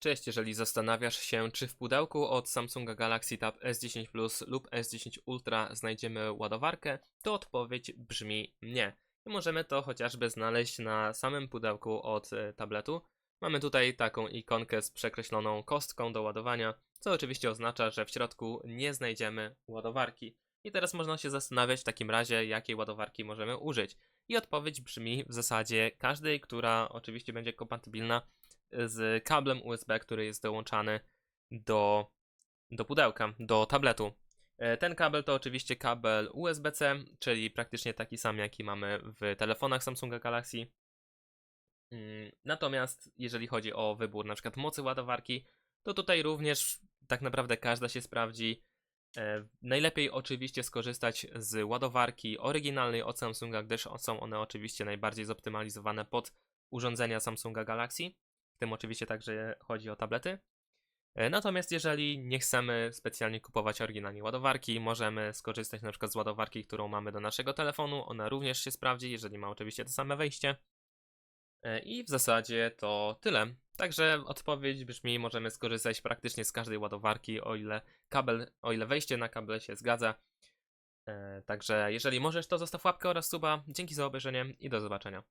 Cześć, jeżeli zastanawiasz się, czy w pudełku od Samsunga Galaxy Tab S10 Plus lub S10 Ultra znajdziemy ładowarkę, to odpowiedź brzmi nie. I możemy to chociażby znaleźć na samym pudełku od e, tabletu. Mamy tutaj taką ikonkę z przekreśloną kostką do ładowania, co oczywiście oznacza, że w środku nie znajdziemy ładowarki. I teraz można się zastanawiać w takim razie, jakiej ładowarki możemy użyć. I odpowiedź brzmi w zasadzie każdej, która oczywiście będzie kompatybilna z kablem USB, który jest dołączany do, do pudełka, do tabletu. E, Ten kabel to oczywiście kabel USB-C, czyli praktycznie taki sam, jaki mamy w telefonach Samsunga Galaxy. Mm, Natomiast jeżeli chodzi o wybór na przykład mocy ładowarki, to tutaj również tak naprawdę każda się sprawdzi. E, Najlepiej oczywiście skorzystać z ładowarki oryginalnej od Samsunga, gdyż są one oczywiście najbardziej zoptymalizowane pod urządzenia Samsunga Galaxy. W tym oczywiście także chodzi o tablety. E, Natomiast jeżeli nie chcemy specjalnie kupować oryginalnej ładowarki, możemy skorzystać na przykład z ładowarki, którą mamy do naszego telefonu. Ona również się sprawdzi, jeżeli ma oczywiście to same wejście. E, I w zasadzie to tyle. Także odpowiedź brzmi, możemy skorzystać praktycznie z każdej ładowarki, o ile kabel, o ile wejście na kable się zgadza. E, Także jeżeli możesz, to zostaw łapkę oraz suba. Dzięki za obejrzenie i do zobaczenia.